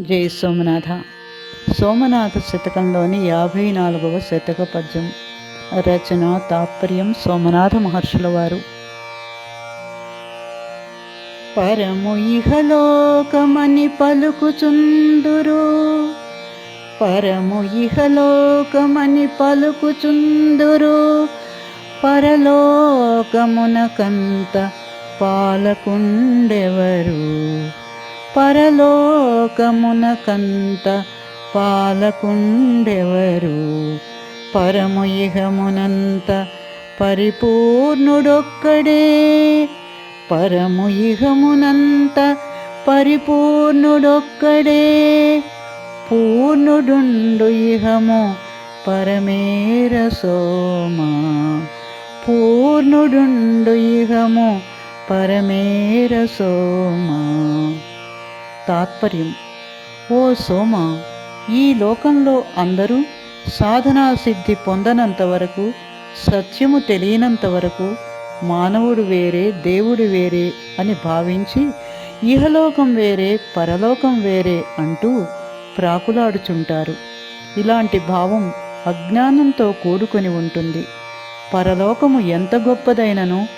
జై సోమనాథ. సోమనాథ శతకంలోని యాభై నాలుగవ శతక పద్యం. రచన తాత్పర్యం సోమనాథ మహర్షుల వారు. పరము ఇహలోకమని పలుకుచుందురు. పరము ఇహలోకమని పలుకుచుందురు. పరలోకమునకంత పరలోకమున కంట పాలకుండెవరు? పరము ఇహమునంత పరిపూర్ణుడొక్కడే. పరము ఇహమునంత పరిపూర్ణుడొక్కడే. పూర్ణుడుండు ఇహము పరమేర సోమా. పూర్ణుడుండు ఇహము పరమేర సోమా. తాత్పర్యం. ఓ సోమ ఈ లోకంలో అందరూ సాధనా సిద్ధి పొందనంత వరకు సత్యము తెలియనంత వరకు మానవుడు వేరే దేవుడు వేరే అని భావించి ఇహలోకం వేరే పరలోకం వేరే అంటూ ప్రాకులాడుచుంటారు. ఇలాంటి భావం అజ్ఞానంతో కూడుకొని ఉంటుంది. పరలోకము ఎంత గొప్పదైనను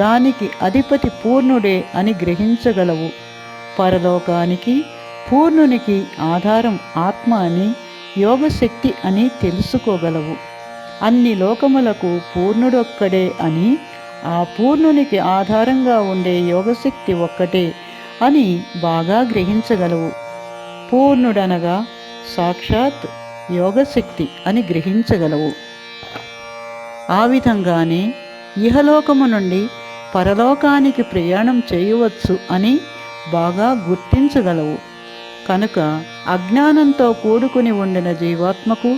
దానికి అధిపతి పూర్ణుడే అని గ్రహించగలవు. పరలోకానికి పూర్ణునికి ఆధారం ఆత్మ అని యోగశక్తి అని తెలుసుకోగలవు. అన్ని లోకములకు పూర్ణుడొక్కడే అని ఆ పూర్ణునికి ఆధారంగా ఉండే యోగశక్తి ఒక్కటే అని బాగా గ్రహించగలవు. పూర్ణుడనగా సాక్షాత్ యోగశక్తి అని గ్రహించగలవు. ఆ విధంగానే ఇహలోకము నుండి పరలోకానికి ప్రయాణం చేయవచ్చు అని బాగా గుర్తించగలవు. కనుక అజ్ఞానంతో కూడుకుని ఉండిన జీవాత్మకు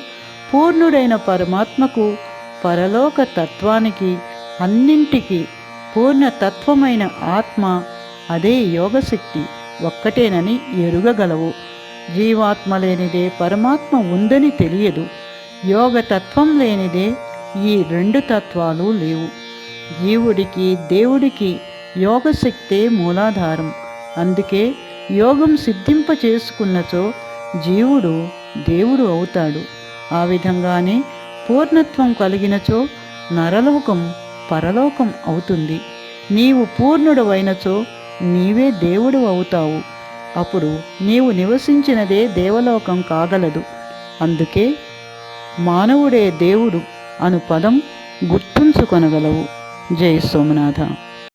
పూర్ణుడైన పరమాత్మకు పరలోక తత్వానికి అన్నింటికి పూర్ణతత్వమైన ఆత్మ అదే యోగశక్తి ఒక్కటేనని ఎరుగగలవు. జీవాత్మ లేనిదే పరమాత్మ ఉందని తెలియదు. యోగతత్వం లేనిదే ఈ రెండు తత్వాలు లేవు. జీవుడికి దేవుడికి యోగశక్తే మూలాధారం. అందుకే యోగం సిద్ధింప చేసుకున్నచో జీవుడు దేవుడు అవుతాడు. ఆ విధంగానే పూర్ణత్వం కలిగినచో నరలోకం పరలోకం అవుతుంది. నీవు పూర్ణుడవైనచో నీవే దేవుడు అవుతావు. అప్పుడు నీవు నివసించినదే దేవలోకం కాగలదు. అందుకే మానవుడే దేవుడు అను పదం గుర్తుంచుకొనగలవు. జై సోమనాథ.